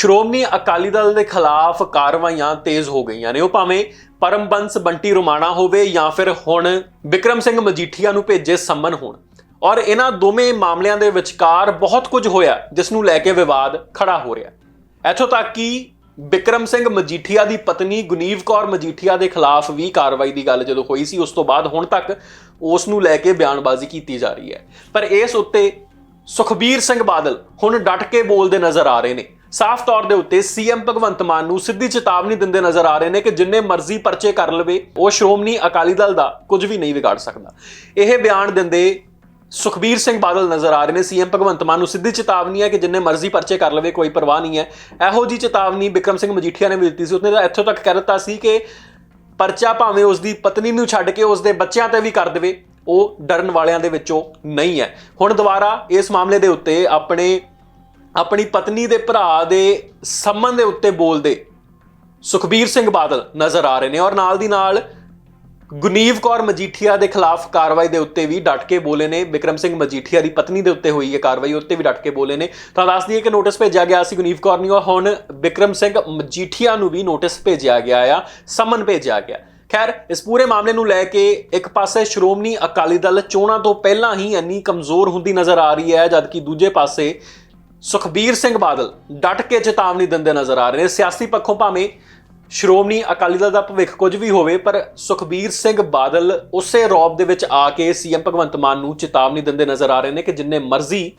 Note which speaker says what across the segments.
Speaker 1: ਸ਼੍ਰੋਮਣੀ ਅਕਾਲੀ ਦਲ ਦੇ ਖਿਲਾਫ ਕਾਰਵਾਈਆਂ ਤੇਜ਼ ਹੋ ਗਈਆਂ ਨੇ। ਉਹ ਭਾਵੇਂ ਪਰਮਬੰਸ ਬੰਟੀ ਰੁਮਾਣਾ ਹੋਵੇ ਜਾਂ ਫਿਰ ਹੁਣ ਵਿਕਰਮ ਸਿੰਘ ਮਜੀਠੀਆ ਨੂੰ ਭੇਜੇ ਸੰਮਨ ਹੋਣ। ਔਰ ਇਹਨਾਂ ਦੋਵੇਂ ਮਾਮਲਿਆਂ ਦੇ ਵਿਚਕਾਰ ਬਹੁਤ ਕੁਝ ਹੋਇਆ, ਜਿਸ ਨੂੰ ਲੈ ਕੇ ਵਿਵਾਦ ਖੜਾ ਹੋ ਰਿਹਾ। ਇੱਥੋਂ ਤੱਕ ਕਿ ਵਿਕਰਮ ਸਿੰਘ ਮਜੀਠੀਆ ਦੀ ਪਤਨੀ ਗੁਨੀਵ ਕੌਰ ਮਜੀਠੀਆ ਦੇ ਖਿਲਾਫ ਵੀ ਕਾਰਵਾਈ ਦੀ ਗੱਲ ਜਦੋਂ ਹੋਈ ਸੀ, ਉਸ ਤੋਂ ਬਾਅਦ ਹੁਣ ਤੱਕ ਉਸ ਨੂੰ ਲੈ ਕੇ ਬਿਆਨਬਾਜ਼ੀ ਕੀਤੀ ਜਾ ਰਹੀ ਹੈ। ਪਰ ਇਸ ਉੱਤੇ ਸੁਖਬੀਰ ਸਿੰਘ ਬਾਦਲ ਹੁਣ ਡਟ ਕੇ ਬੋਲਦੇ ਨਜ਼ਰ ਆ ਰਹੇ ਨੇ। ਸਾਫ਼ ਤੌਰ ਦੇ ਉੱਤੇ ਸੀਐਮ ਭਗਵੰਤ ਮਾਨ ਨੂੰ ਸਿੱਧੀ ਚੇਤਾਵਨੀ ਦਿੰਦੇ ਨਜ਼ਰ ਆ ਰਹੇ ਨੇ ਕਿ ਜਿੰਨੇ ਮਰਜ਼ੀ ਪਰਚੇ ਕਰ ਲਵੇ, ਉਹ ਸ਼੍ਰੋਮਣੀ ਅਕਾਲੀ ਦਲ ਦਾ ਕੁਝ ਵੀ ਨਹੀਂ ਵਿਗਾੜ ਸਕਦਾ। ਇਹ ਬਿਆਨ ਦਿੰਦੇ ਸੁਖਬੀਰ ਸਿੰਘ ਬਾਦਲ ਨਜ਼ਰ ਆ ਰਹੇ ਨੇ। ਸੀਐਮ ਭਗਵੰਤ ਮਾਨ ਨੂੰ ਸਿੱਧੀ ਚੇਤਾਵਨੀ ਹੈ ਕਿ ਜਿੰਨੇ ਮਰਜ਼ੀ ਪਰਚੇ ਕਰ ਲਵੇ, ਕੋਈ ਪਰਵਾਹ ਨਹੀਂ ਹੈ। ਇਹੋ ਜੀ ਚੇਤਾਵਨੀ ਬਿਕਰਮ ਸਿੰਘ ਮਜੀਠੀਆ ਨੇ ਵੀ ਦਿੱਤੀ ਸੀ। ਉਸਨੇ ਤਾਂ ਇੱਥੋਂ ਤੱਕ ਕਹਿ ਦਿੱਤਾ ਸੀ ਕਿ ਪਰਚਾ ਭਾਵੇਂ ਉਸ ਦੀ ਪਤਨੀ ਨੂੰ ਛੱਡ ਕੇ ਉਸ ਦੇ ਬੱਚਿਆਂ ਤੇ ਵੀ ਕਰ ਦੇਵੇ, ਉਹ ਡਰਨ ਵਾਲਿਆਂ ਦੇ ਵਿੱਚੋਂ ਨਹੀਂ ਹੈ। ਹੁਣ ਦੁਬਾਰਾ ਇਸ ਮਾਮਲੇ ਦੇ ਉੱਤੇ ਆਪਣੇ ਆਪਣੀ ਪਤਨੀ ਦੇ ਭਰਾ ਦੇ ਸੰਬੰਧ ਦੇ ਉੱਤੇ ਬੋਲਦੇ ਸੁਖਬੀਰ ਸਿੰਘ ਬਾਦਲ ਨਜ਼ਰ ਆ ਰਹੇ ਨੇ ਔਰ ਨਾਲ ਦੀ ਨਾਲ ਗੁਨੀਵ ਕੌਰ ਮਜੀਠੀਆ ਦੇ ਖਿਲਾਫ ਕਾਰਵਾਈ ਦੇ ਉੱਤੇ ਵੀ ਡਟ ਕੇ ਬੋਲੇ ਨੇ। ਵਿਕਰਮ ਸਿੰਘ ਮਜੀਠੀਆ ਦੀ ਪਤਨੀ ਦੇ ਉੱਤੇ ਹੋਈ ਹੈ ਕਾਰਵਾਈ ਉੱਤੇ ਵੀ ਡਟ ਕੇ ਬੋਲੇ ਨੇ। ਤਾਂ ਦੱਸ ਦਈਏ ਕਿ ਨੋਟਿਸ ਭੇਜਿਆ ਗਿਆ ਸੀ ਗੁਨੀਵ ਕੌਰ ਨੂੰ, ਔਰ ਹੁਣ ਵਿਕਰਮ ਸਿੰਘ ਮਜੀਠੀਆ ਨੂੰ ਵੀ ਨੋਟਿਸ ਭੇਜਿਆ ਗਿਆ ਆ, ਸਮਨ ਭੇਜਿਆ ਗਿਆ। ਖੈਰ, ਇਸ ਪੂਰੇ ਮਾਮਲੇ ਨੂੰ ਲੈ ਕੇ ਇੱਕ ਪਾਸੇ ਸ਼੍ਰੋਮਣੀ ਅਕਾਲੀ ਦਲ ਚੋਣਾਂ ਤੋਂ ਪਹਿਲਾਂ ਹੀ ਇੰਨੀ ਕਮਜ਼ੋਰ ਹੁੰਦੀ ਨਜ਼ਰ ਆ ਰਹੀ ਹੈ, ਜਦਕਿ ਦੂਜੇ ਪਾਸੇ ਸੁਖਬੀਰ ਸਿੰਘ ਬਾਦਲ ਡਟ ਕੇ ਚੇਤਾਵਨੀ ਦਿੰਦੇ ਨਜ਼ਰ ਆ ਰਹੇ ਨੇ। ਸਿਆਸੀ ਪੱਖੋਂ ਭਾਵੇਂ ਸ਼੍ਰੋਮਣੀ ਅਕਾਲੀ ਦਲ ਦਾ ਭਵਿੱਖ ਕੁਝ ਵੀ ਹੋਵੇ, ਪਰ ਸੁਖਬੀਰ ਸਿੰਘ ਬਾਦਲ ਉਸੇ ਰੌਬ ਦੇ ਵਿੱਚ ਆ ਕੇ ਸੀਐਮ ਭਗਵੰਤ ਮਾਨ ਨੂੰ ਚੇਤਾਵਨੀ ਦਿੰਦੇ ਨਜ਼ਰ ਆ ਰਹੇ ਨੇ ਕਿ ਜਿੰਨੇ ਮਰਜ਼ੀ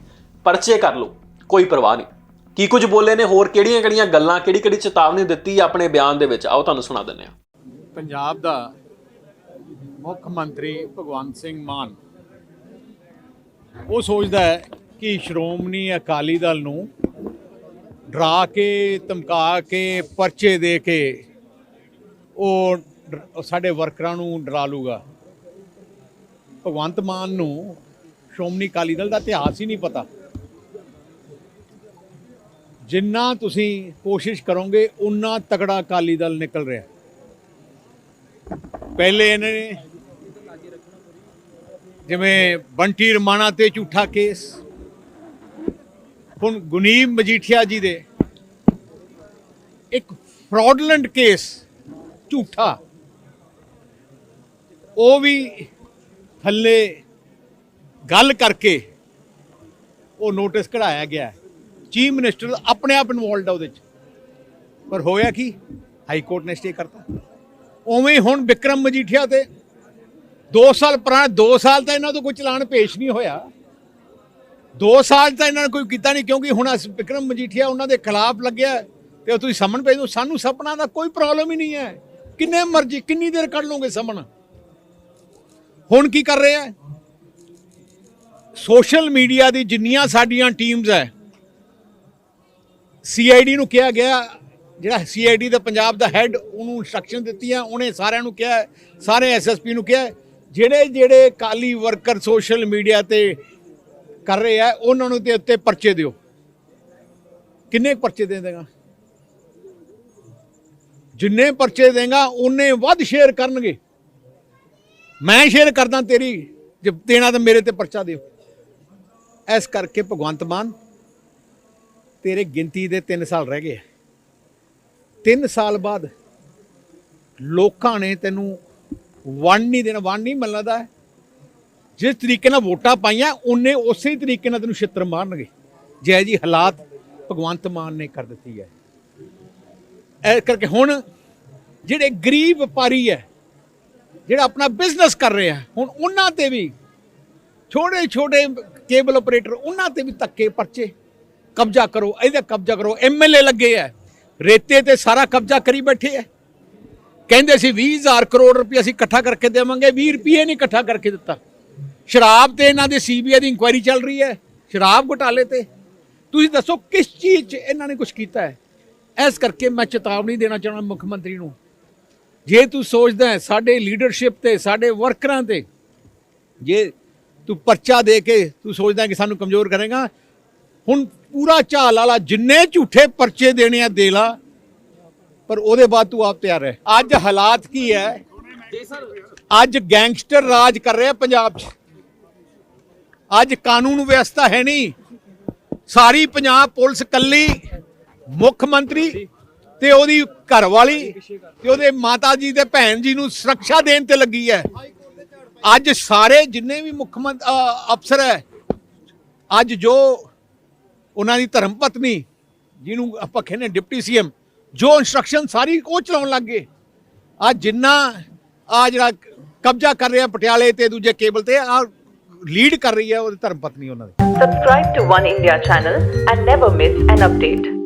Speaker 1: ਪਰਚੇ ਕਰ ਲਓ, ਕੋਈ ਪਰਵਾਹ ਨਹੀਂ। ਕੀ ਕੁਝ ਬੋਲੇ ਨੇ, ਹੋਰ ਕਿਹੜੀਆਂ-ਕਿਹੜੀਆਂ ਗੱਲਾਂ, ਕਿਹੜੀ-ਕਿਹੜੀ ਚੇਤਾਵਨੀ ਦਿੱਤੀ ਆਪਣੇ ਬਿਆਨ ਦੇ ਵਿੱਚ? ਆਓ ਤੁਹਾਨੂੰ ਸੁਣਾ ਦਿੰਦੇ ਹਾਂ।
Speaker 2: ਪੰਜਾਬ ਦਾ ਮੁੱਖ ਮੰਤਰੀ ਭਗਵੰਤ ਸਿੰਘ ਮਾਨ ਉਹ ਸੋਚਦਾ ਹੈ ਕਿ ਸ਼੍ਰੋਮਣੀ ਅਕਾਲੀ ਦਲ ਨੂੰ ਡਰਾ ਕੇ, ਧਮਕਾ ਕੇ, ਪਰਚੇ ਦੇ ਕੇ ਉਹ ਸਾਡੇ ਵਰਕਰਾਂ ਨੂੰ ਡਰਾ ਲੂਗਾ। ਭਗਵੰਤ ਮਾਨ ਨੂੰ ਸ਼੍ਰੋਮਣੀ ਅਕਾਲੀ ਦਲ ਦਾ ਇਤਿਹਾਸ ਹੀ ਨਹੀਂ ਪਤਾ। ਜਿੰਨਾ ਤੁਸੀਂ ਕੋਸ਼ਿਸ਼ ਕਰੋਗੇ ਉਨਾ ਤਕੜਾ ਅਕਾਲੀ ਦਲ ਨਿਕਲ ਰਿਹਾ। ਪਹਿਲੇ ਇਹਨਾਂ ਨੇ ਜਿਵੇਂ ਬੰਟੀ ਰਮਾਣਾ ਤੇ ਝੂਠਾ ਕੇਸ ਹੁਣ ਗੁਨੀਮ ਮਜੀਠੀਆ ਜੀ ਦੇ ਇੱਕ ਫਰਾਡਲੈਂਟ ਕੇਸ ਝੂਠਾ। ਉਹ ਵੀ ਥੱਲੇ ਗੱਲ ਕਰਕੇ ਉਹ ਨੋਟਿਸ ਕਢਾਇਆ ਗਿਆ ਚੀਫ ਮਿਨਿਸਟਰ ਆਪਣੇ ਆਪ ਇਨਵੋਲਡ ਆ ਉਹਦੇ ਚ। ਪਰ ਹੋਇਆ ਕੀ? ਹਾਈ ਕੋਰਟ ਨੇ ਸਟੇ ਕਰਤਾ। ਉਵੇਂ ਹੀ ਹੁਣ ਵਿਕਰਮ ਮਜੀਠੀਆ ਤੇ 2 ਸਾਲ ਪੁਰਾਣਾ 2 ਸਾਲ ਤਾਂ ਇਹਨਾਂ ਤੋਂ ਕੋਈ ਚਲਾਨ ਪੇਸ਼ ਨਹੀਂ ਹੋਇਆ। 2 ਸਾਲ ਤਾਂ ਇਹਨਾਂ ਨੇ ਕੋਈ ਕੀਤਾ ਨਹੀਂ, ਕਿਉਂਕਿ ਹੁਣ ਅਸ- ਵਿਕਰਮ ਮਜੀਠੀਆ ਉਹਨਾਂ ਦੇ ਖਿਲਾਫ ਲੱਗਿਆ ਹੈ ਤੇ ਉਹ ਤੁਸੀਂ ਸਮਨ ਭੇਜ ਦਿਓ, ਸਾਨੂੰ ਸਪਨਾ ਦਾ ਕੋਈ ਪ੍ਰੋਬਲਮ ਹੀ ਨਹੀਂ ਹੈ। ਕਿੰਨੇ ਮਰਜ਼ੀ, ਕਿੰਨੀ ਦੇਰ ਕੱਢ ਲਓਗੇ ਸਮਨ ਹੁਣ ਕੀ ਕਰ ਰਹੇ ਆ ਸੋਸ਼ਲ ਮੀਡੀਆ ਦੀ ਜਿੰਨੀਆਂ ਸਾਡੀਆਂ ਟੀਮਸ ਹੈ ਸੀਆਈਡੀ ਨੂੰ ਕਿਹਾ ਗਿਆ, ਜਿਹੜਾ ਸੀਆਈਡੀ ਦਾ ਪੰਜਾਬ ਦਾ ਹੈੱਡ ਉਹਨੂੰ ਇਨਸਟਰਕਸ਼ਨ ਦਿੱਤੀਆਂ, ਉਹਨੇ ਸਾਰਿਆਂ ਨੂੰ ਕਿਹਾ ਸਾਰੇ ਐਸਐਸਪੀ ਨੂੰ ਕਿਹਾ ਜਿਹੜੇ ਜਿਹੜੇ ਕਾਲੀ ਵਰਕਰ ਸੋਸ਼ਲ ਮੀਡੀਆ ਤੇ ਕਰ ਰਹੇ ਆ, ਉਹਨਾਂ ਨੂੰ ਤੇ ਉੱਤੇ ਪਰਚੇ ਦਿਓ। ਕਿੰਨੇ ਕੁ ਪਰਚੇ ਦੇ ਦੇਗਾ ਜਿੰਨੇ ਪਰਚੇ ਦੇਗਾ ਉਹਨੇ ਵੱਧ ਸ਼ੇਅਰ ਕਰਨਗੇ। ਮੈਂ ਸ਼ੇਅਰ ਕਰਦਾ ਤੇਰੀ, ਜੇ ਦੇਣਾ ਤਾਂ ਮੇਰੇ ਤੇ ਪਰਚਾ ਦਿਓ। ਇਸ ਕਰਕੇ ਭਗਵੰਤ ਮਾਨ, ਤੇਰੇ ਗਿਣਤੀ ਦੇ 3 ਸਾਲ ਰਹਿ ਗਏ 3 ਸਾਲ ਬਾਅਦ ਲੋਕਾਂ ਨੇ ਤੈਨੂੰ ਵੰਡ ਨਹੀਂ ਦੇਣਾ, ਵੰਡ ਨਹੀਂ ਮਿਲਦਾ ਹੈ ਜਿਸ ਤਰੀਕੇ ਨਾਲ ਵੋਟਾਂ ਪਾਈਆਂ, ਉਹਨੇ ਉਸੇ ਤਰੀਕੇ ਨਾਲ ਤੈਨੂੰ ਛਿੱਤਰ ਮਾਰਨਗੇ। ਜੈ ਜੀ ਹਾਲਾਤ ਭਗਵੰਤ ਮਾਨ ਨੇ ਕਰ ਦਿੱਤੀ ਹੈ। ਇਹ ਕਰਕੇ ਹੁਣ ਜਿਹੜੇ ਗਰੀਬ ਵਪਾਰੀ ਹੈ, ਜਿਹੜਾ ਆਪਣਾ ਬਿਜ਼ਨਸ ਕਰ ਰਿਹਾ, ਹੁਣ ਉਹਨਾਂ ਤੇ ਵੀ ਛੋਟੇ ਛੋਟੇ ਕੇਬਲ ਆਪਰੇਟਰ ਉਹਨਾਂ ਤੇ ਵੀ ਧੱਕੇ ਪਰਚੇ ਕਬਜ਼ਾ ਕਰੋ, ਇਹਦਾ ਕਬਜ਼ਾ ਕਰੋ। ਐਮਐਲਏ ਲੱਗੇ ਆ ਰੇਤੇ ਤੇ ਸਾਰਾ ਕਬਜ਼ਾ ਕਰੀ ਬੈਠੇ ਆ ਕਹਿੰਦੇ ਸੀ 20000 ਕਰੋੜ ਰੁਪਏ ਅਸੀਂ ਇਕੱਠਾ ਕਰਕੇ ਦੇਵਾਂਗੇ 20 ਰੁਪਏ ਨਹੀਂ ਇਕੱਠਾ ਕਰਕੇ ਦਿੱਤਾ। ਸ਼ਰਾਬ ਤੇ ਇਹਨਾਂ ਦੇ ਸੀਬੀਆਈ ਦੀ ਇਨਕੁਆਇਰੀ ਚੱਲ ਰਹੀ ਹੈ, ਸ਼ਰਾਬ ਘੁਟਾਲੇ ਤੇ। ਤੁਸੀਂ ਦੱਸੋ ਕਿਸ ਚੀਜ਼ 'ਚ ਇਹਨਾਂ ਨੇ ਕੁਝ ਕੀਤਾ ਹੈ? ਇਸ ਕਰਕੇ ਮੈਂ ਚੇਤਾਵਨੀ ਦੇਣਾ ਚਾਹੁੰਦਾ ਮੁੱਖ ਮੰਤਰੀ ਨੂੰ। ਜੇ ਤੂੰ ਸੋਚਦਾ ਹੈ ਸਾਡੇ ਲੀਡਰਸ਼ਿਪ ਤੇ, ਸਾਡੇ ਵਰਕਰਾਂ ਤੇ, ਜੇ ਤੂੰ ਪਰਚਾ ਦੇ ਕੇ ਤੂੰ ਸੋਚਦਾ ਕਿ ਸਾਨੂੰ ਕਮਜ਼ੋਰ ਕਰੇਗਾ, ਹੁਣ ਪੂਰਾ ਝਾਲ ਵਾਲਾ ਜਿੰਨੇ ਝੂਠੇ ਪਰਚੇ ਦੇਣੇ ਆ ਦੇ ਲਾ, ਪਰ ਉਹਦੇ ਬਾਅਦ ਤੂੰ ਆਪ ਤਿਆਰ ਹੈ ਅੱਜ ਹਾਲਾਤ ਕੀ ਹੈ? ਅੱਜ ਗੈਂਗਸਟਰ ਰਾਜ ਕਰ ਰਿਹਾ ਪੰਜਾਬ 'ਚ। ਅੱਜ ਕਾਨੂੰਨ ਵਿਵਸਥਾ ਹੈ ਨਹੀਂ। ਸਾਰੀ ਪੰਜਾਬ ਪੁਲਿਸ ਕੱਲੀ ਮੁੱਖ ਮੰਤਰੀ ਤੇ ਉਹਦੀ ਘਰਵਾਲੀ ਤੇ ਉਹਦੇ ਮਾਤਾ ਜੀ ਤੇ ਭੈਣ ਜੀ ਨੂੰ ਸੁਰੱਖਿਆ ਦੇਣ ਤੇ ਲੱਗੀ ਹੈ। ਅੱਜ ਸਾਰੇ ਜਿੰਨੇ ਵੀ ਮੁੱਖ ਅਫਸਰ ਹੈ, ਅੱਜ ਜੋ ਉਹਨਾਂ ਦੀ ਧਰਮ ਪਤਨੀ, ਜਿਹਨੂੰ ਆਪਾਂ ਕਹਿੰਦੇ ਡਿਪਟੀ ਸੀਐਮ, ਜੋ ਇਨਸਟਰਕਸ਼ਨ ਸਾਰੀ ਉਹ ਚਲਾਉਣ ਲੱਗ ਗਏ। ਅੱਜ ਜਿੰਨਾ ਆ ਜਿਹੜਾ ਕਬਜ਼ਾ ਕਰ ਰਿਹਾ ਪਟਿਆਲੇ ਤੇ ਦੂਜੇ ਕੇਬਲ ਤੇ, ਆ ਲੀਡ ਕਰ ਰਹੀ ਹੈ ਉਹਦੀ ਧਰਮ ਪਤਨੀ ਉਹਨਾਂ ਦੀ
Speaker 3: Subscribe to One India channel and never miss an update.